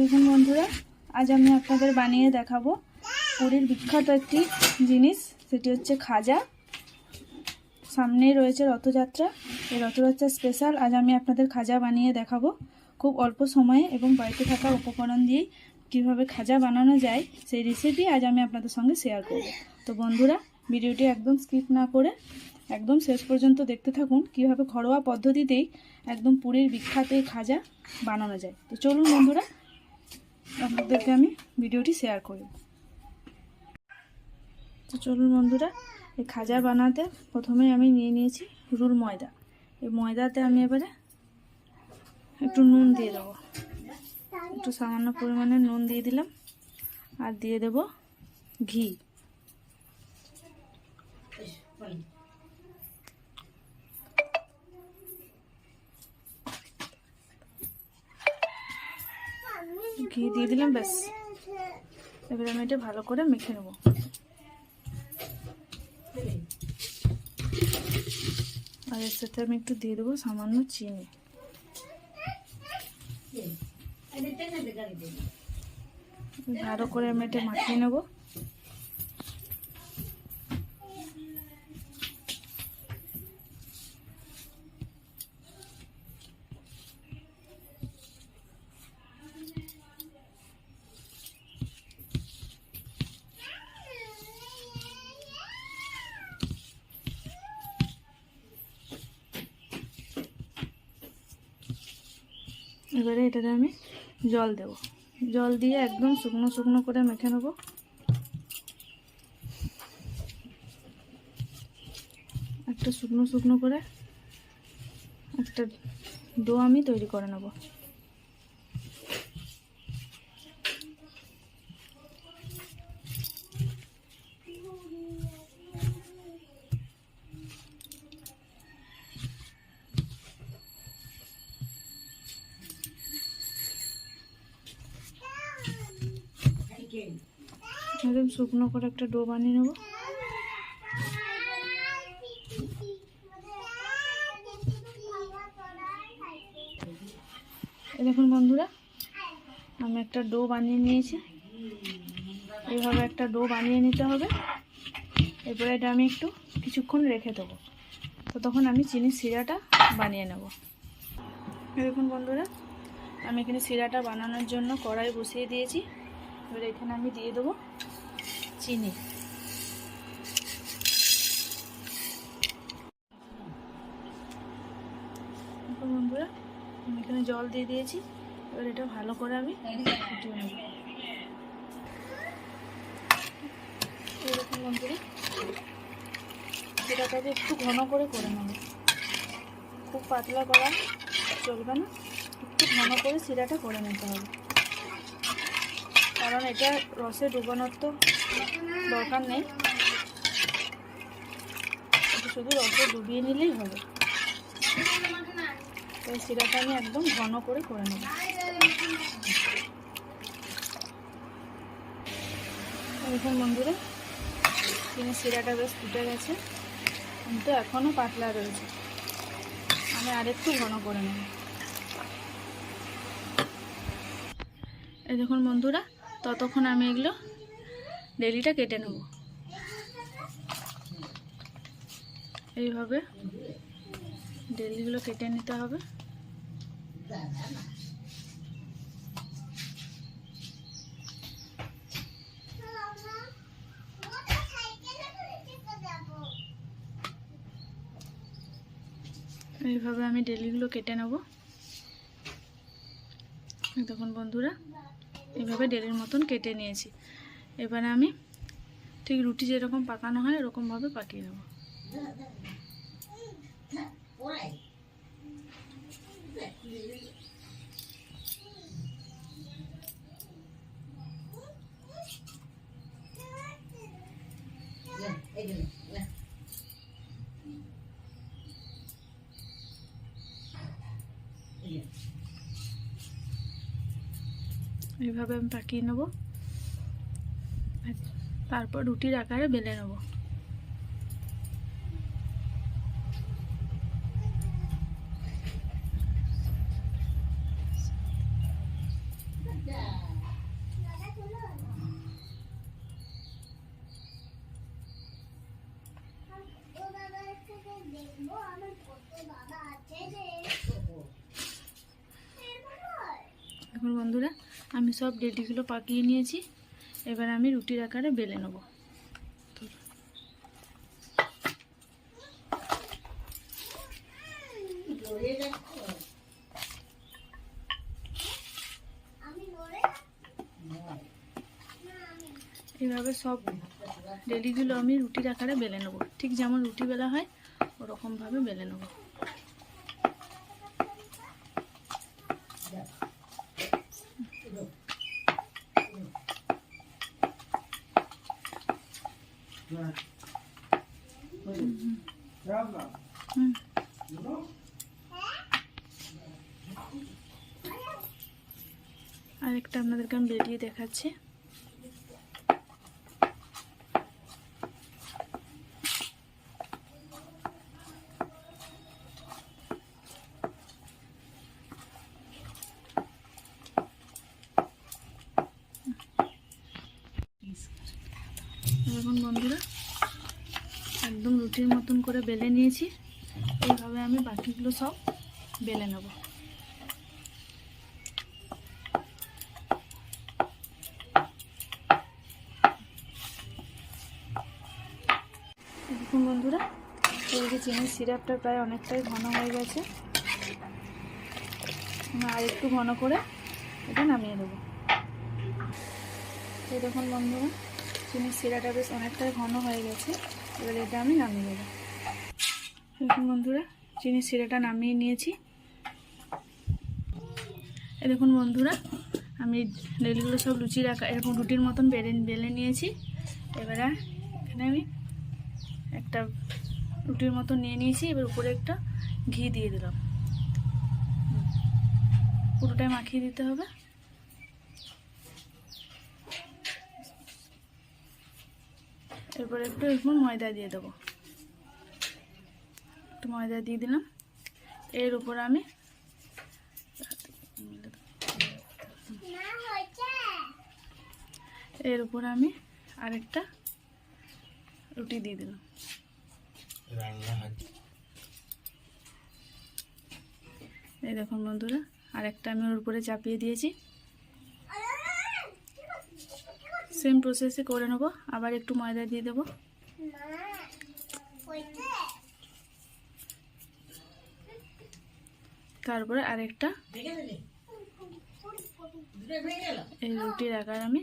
দেখুন বন্ধুরা, আজ আমি আপনাদের বানিয়ে দেখাবো পুরীর বিখ্যাত একটি জিনিস, সেটি হচ্ছে খাজা। সামনেই রয়েছে রথযাত্রা। এই রথযাত্রা স্পেশাল আজ আমি আপনাদের খাজা বানিয়ে দেখাবো। খুব অল্প সময়ে এবং বাড়িতে থাকা উপকরণ দিয়েই কীভাবে খাজা বানানো যায়, সেই রেসিপি আজ আমি আপনাদের সঙ্গে শেয়ার করব। তো বন্ধুরা, ভিডিওটি একদম স্কিপ না করে একদম শেষ পর্যন্ত দেখতে থাকুন কীভাবে ঘরোয়া পদ্ধতিতেই একদম পুরীর বিখ্যাত এই খাজা বানানো যায়। তো চলুন বন্ধুরা, আপনাদেরকে আমি ভিডিওটি শেয়ার করি। তো চলুন বন্ধুরা, এই খাজা বানাতে প্রথমে আমি নিয়ে নিয়েছি রুল ময়দা। এই ময়দাতে আমি এবারে একটু নুন দিয়ে দেবো। একটু সামান্য পরিমাণে নুন দিয়ে দিলাম। আর দিয়ে দেব ঘি। ঘি দিয়ে দিলাম, ব্যাস। এবার আমি এটা ভালো করে মেখে নেব। আর এর সাথে আমি একটু দিয়ে দেবো সামান্য চিনি। ভালো করে আমি এটা মাখিয়ে নেব। এবারে এটাতে আমি জল দেব। জল দিয়ে একদম শুকনো শুকনো করে মেখে নেব। একটা শুকনো শুকনো করে একটা ডো আমি তৈরি করে নেব। শুকনো করে একটা ডো বানিয়ে নেব। দেখুন বন্ধুরা, আমি একটা ডো বানিয়ে নিয়েছি। এইভাবে একটা ডো বানিয়ে নিতে হবে। এরপরে এটা আমি একটু কিছুক্ষণ রেখে দেবো। তো তখন আমি চিনির শিরাটা বানিয়ে নেব। দেখুন বন্ধুরা, আমি এখানে শিরাটা বানানোর জন্য কড়াই বসিয়ে দিয়েছি। এবার এখানে আমি দিয়ে দেবো চিনি। বন্ধুরা, আমি এখানে জল দিয়ে দিয়েছি। এবার এটা ভালো করে আমি ফুটিয়ে নেব। বন্ধুরা, এটাকে একটু ঘন করে করে নেব। খুব পাতলা করা চলবে না। একটু ঘন করে শিরাটা করে নিতে হবে। কারণ এটা রসে ডুবানোর তো দরকার নেই। শুধু রসে ডুবিয়ে নিলেই হবে। তো শিরাটা আমি একদম ঘন করে করে নেব। দেখুন বন্ধুরা চিনি শিরাটা বেশ ফুটে গেছে, কিন্তু এখনও পাতলা রয়েছে। আমি আরেকটু ঘন করে নেব। এই দেখুন বন্ধুরা, ততক্ষণ আমি এগুলো ডেলিটা কেটে নেব। এইভাবে ডেলিগুলো কেটে নিতে হবে। এইভাবে আমি ডেলিগুলো কেটে নেব। দেখুন বন্ধুরা, এইভাবে ডেলির মতন কেটে নিয়েছি। এবারে আমি ঠিক রুটি যেরকম পাকানো হয় এরকমভাবে পাকিয়ে নেব। এইভাবে আমি পাকিয়ে নেব। তারপর রুটির আকারে বেলে নেব। এখন বন্ধুরা আমি সব রেডিগুলো পাকিয়ে নিয়েছি। এবার আমি রুটির আকারে বেলে নেব। এইভাবে সব রেডিগুলো আমি রুটির আকারে বেলে নেব। ঠিক যেমন রুটি বেলা হয়, ওরকমভাবে বেলে নেব। আরেকটা আপনাদেরকে আমি বেরিয়ে দেখাচ্ছি দেখুন বন্ধুরা একদম রুটির মতন করে বেলে নিয়েছি। এইভাবে আমি বাকিগুলো সব বেলে নেব। দেখুন বন্ধুরা, এই যে চিনির সিরাপটা প্রায় অনেকটাই ঘন হয়ে গেছে। আর একটু ঘন করে এটা নামিয়ে দেবো এই দেখুন বন্ধুরা, চিনির সিরাটা বেশ অনেকটাই ঘন হয়ে গেছে। এবার এটা আমি নামিয়ে দেবো দেখুন বন্ধুরা, চিনির সিরাটা নামিয়ে নিয়েছি। এ দেখুন বন্ধুরা, আমি রেলগুলো সব লুচি রাখা, এরকম রুটির মতন বেলে বেলে নিয়েছি। এবারে এখানে আমি একটা রুটির মতো নিয়ে নিয়েছি, এবার উপরে একটা ঘি দিয়ে দিলাম। পুরোটাই মাখিয়ে দিতে হবে। এরপর একটু এখন ময়দা দিয়ে দেবো। একটু ময়দা দিয়ে দিলাম। এর উপর আমি এর উপর আমি আরেকটা রুটি দিয়ে দিলাম। এই দেখুন বন্ধুরা আরেকটা আমি ওর উপরে চাপিয়ে দিয়েছি। সেম প্রসেসে করে নেব। আবার একটু ময়দা দিয়ে দেবো। তারপরে আরেকটা। এই রুটির আকার আমি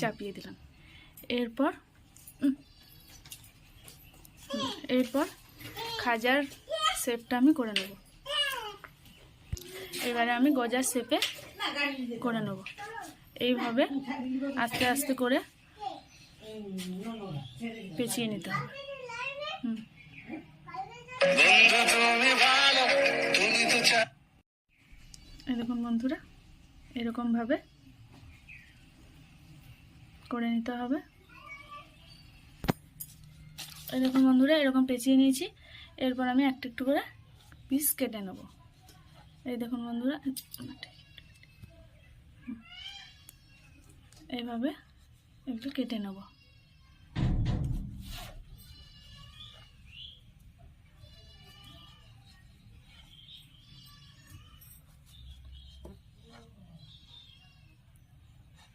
চাপিয়ে দিলাম। এরপর এরপর খাজার শেপটা আমি করে নেব। এবারে আমি গজার শেপে করে নেব। এইভাবে আস্তে আস্তে করে পেঁচিয়ে নিতে হবে। দেখুন বন্ধুরা, এরকমভাবে করে নিতে হবে। এরকম বন্ধুরা, এরকম পেঁচিয়ে নিয়েছি। এরপর আমি একটা একটু করে পিস কেটে নেব। এই দেখুন বন্ধুরা এইভাবে একটু কেটে নেব।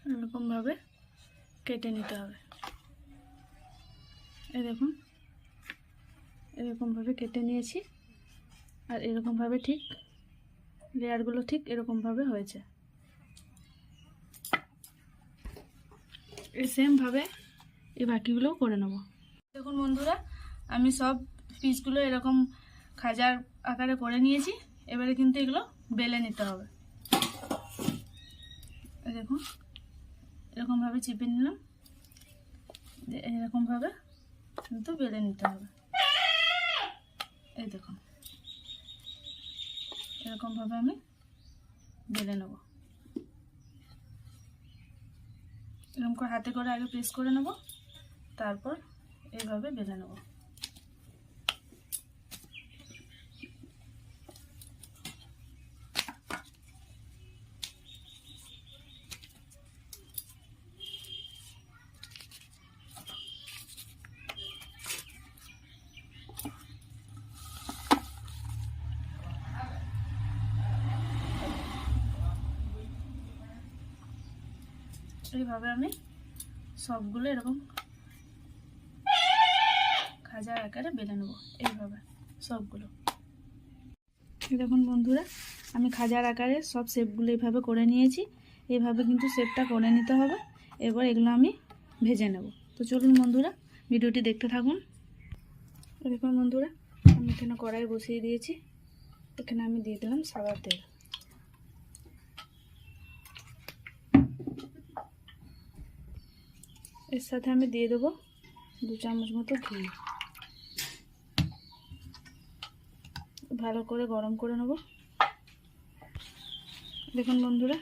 এরকমভাবে কেটে নিতে হবে। এই দেখুন, এরকমভাবে কেটে নিয়েছি। আর এরকমভাবে ঠিক লেয়ারগুলো ঠিক এরকমভাবে হয়েছে। সেমভাবে এই বাকিগুলোও করে নেব। দেখুন বন্ধুরা, আমি সব পিসগুলো এরকম খাজার আকারে করে নিয়েছি। এবারে কিন্তু এগুলো বেলে নিতে হবে। দেখুন, এরকমভাবে চেপে নিলাম। এরকমভাবে কিন্তু বেলে নিতে হবে। এই দেখুন, এরকমভাবে আমি বেলে নেব। এরকম করে হাতে করে আগে প্রেস করে নেব তারপর এইভাবে বেঁধে নেব। এইভাবে আমি। সবগুলো এরকম খাজার আকারে বেলে নেব, এইভাবে সবগুলো। দেখুন বন্ধুরা, আমি খাজার আকারে সব শেপগুলো এইভাবে করে নিয়েছি। এইভাবে কিন্তু শেপটা করে নিতে হবে। এবার এগুলো আমি ভেজে নেব। তো চলুন বন্ধুরা, ভিডিওটি দেখতে থাকুন। দেখুন বন্ধুরা, আমি এখানে কড়াই বসিয়ে দিয়েছি। এখানে আমি দিয়ে দিলাম সাদা তেল। এর সাথে আমি দিয়ে দেবো দু চামচ মতো ঘি। ভালো করে গরম করে নেব। দেখুন বন্ধুরা,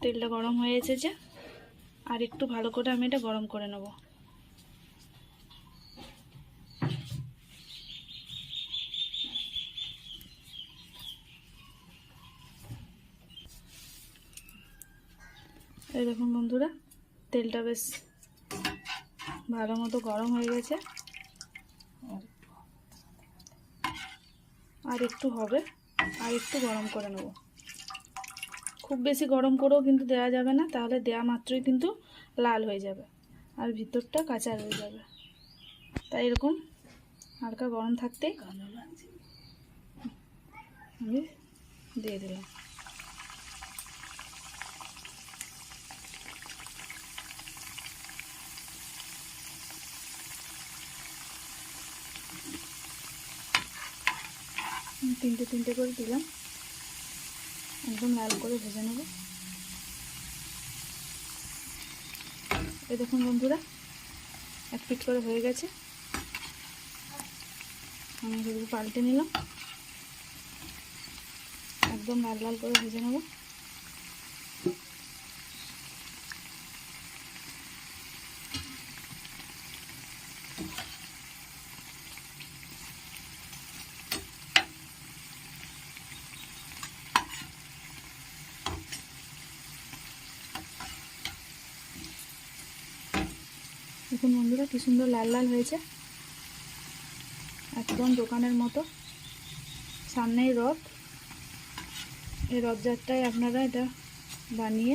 তেলটা গরম হয়ে এসেছে। আর একটু ভালো করে আমি এটা গরম করে নেব। এই দেখুন বন্ধুরা তেলটা বেশ ভালো মতো গরম হয়ে গেছে। আর একটু হবে, আর একটু গরম করে নেব। খুব বেশি গরম করেও কিন্তু দেওয়া যাবে না, তাহলে দেওয়া মাত্রই কিন্তু লাল হয়ে যাবে আর ভিতরটা কাঁচা রয়ে যাবে। তাই এরকম হালকা গরম থাকতেই আমি দিয়ে দিলাম। তিনটে তিনটে করে দিলাম। একদম লাল করে ভেজে নেব। এ দেখুন বন্ধুরা, এক পিট করে হয়ে গেছে। আমি এগুলো পাল্টে নিলাম। একদম লাল লাল করে ভেজে নেব। দেখুন বন্ধুরা, কি সুন্দর লাল লাল হয়েছে। একদম দোকানের মতো। সামনেই রথ। এই রথযাত্রায় আপনারা এটা বানিয়ে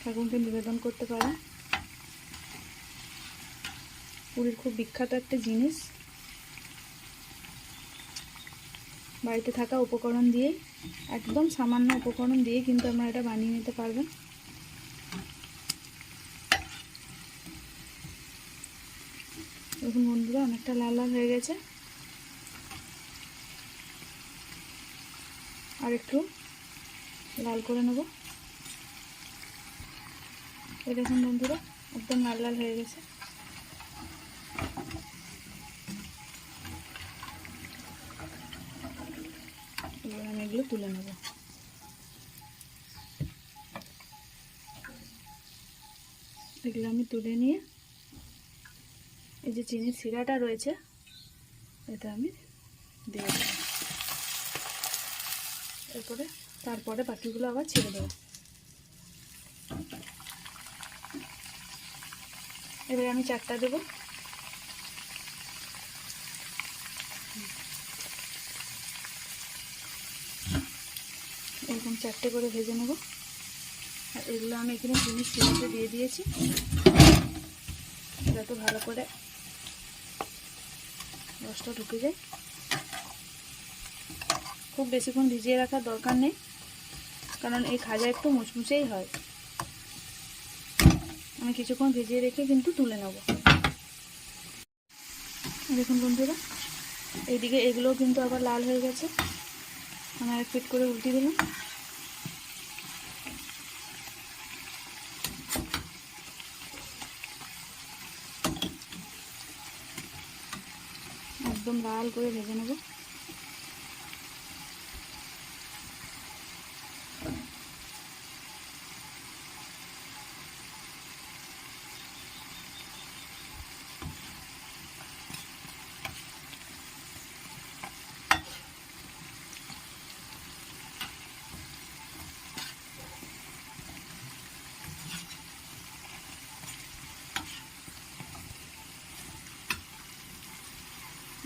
ঠাকুরকে নিবেদন করতে পারেন। পুরীর খুব বিখ্যাত একটা জিনিস। বাড়িতে থাকা উপকরণ দিয়ে একদম সামান্য উপকরণ দিয়ে কিন্তু আপনারা এটা বানিয়ে নিতে পারবেন। দেখুন বন্ধুরা, অনেকটা লাল লাল হয়ে গেছে। আর একটু লাল করে নেব। এই দেখুন বন্ধুরা, একদম লাল লাল হয়ে গেছে। এবার আমি এগুলো তুলে নেব। এগুলো আমি তুলে নিয়ে এই যে চিনির শিরাটা রয়েছে, এটা আমি দিয়ে দেবো। এরপরে তারপরে বাকিগুলো আবার ছেড়ে দেবো। এবারে আমি চারটা দেবো। এরকম চারটে করে ভেজে নেব। আর এগুলো আমি এখানে শিরাতে দিয়ে দিয়েছি। যাতে ভালো করে রসটা ঢুকে যায়। খুব বেশিক্ষণ ভিজিয়ে রাখার দরকার নেই, কারণ এই খাজা একটু মুচমুচেই হয়। আমি কিছুক্ষণ ভিজিয়ে রেখে কিন্তু তুলে নেব। দেখুন বন্ধুরা, এইদিকে এগুলোও কিন্তু আবার লাল হয়ে গেছে। আমি এক পিট করে উল্টে দিলাম। একদম লাল করে ভেজে নেব।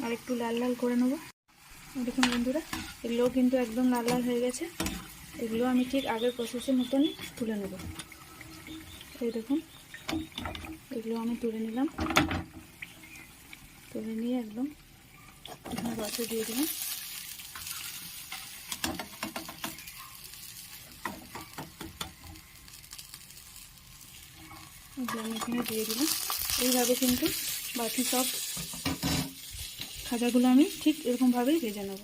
আর একটু লাল লাল করে নেব। দেখুন বন্ধুরা, এগুলোও কিন্তু একদম লাল লাল হয়ে গেছে। এগুলো আমি ঠিক আগের প্রসেসের মতনই তুলে নেব। এই দেখুন, এগুলো আমি তুলে নিলাম। তুলে নিয়ে একদম এখানে রসে দিয়ে দিলাম। আমি এখানে দিয়ে দিলাম। এইভাবে কিন্তু বাকি সব খাজাগুলো আমি ঠিক এরকমভাবেই ভেজে নেব।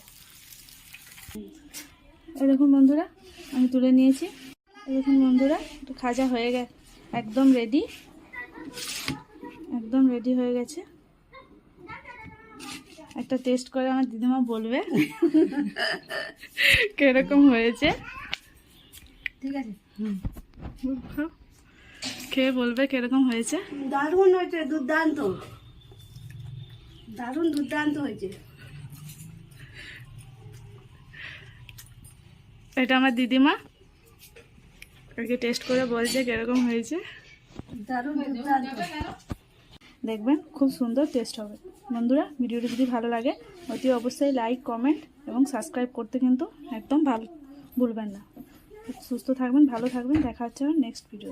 এই দেখুন বন্ধুরা আমি তুলে নিয়েছি। এই দেখুন বন্ধুরা একটু খাজা হয়ে গেছে একদম রেডি একদম রেডি হয়ে গেছে। একটা টেস্ট করে আমার দিদিমা বলবে কীরকম হয়েছে। ঠিক আছে। খেয়ে বলবে কীরকম হয়েছে। দারুণ হয়েছে দুর্দান্ত। দারুণ দুর্দান্ত হয়েছে। এটা আমার দিদিমা। আগে টেস্ট করে বলছে কীরকম হয়েছে। দারুণ দুর্দান্ত। দেখবেন খুব সুন্দর টেস্ট হবে। বন্ধুরা ভিডিওটি যদি ভালো লাগে অতি অবশ্যই লাইক কমেন্ট এবং সাবস্ক্রাইব করতে কিন্তু একদম ভালো ভুলবেন না। সুস্থ থাকবেন ভালো থাকবেন। দেখা হচ্ছে নেক্সট ভিডিও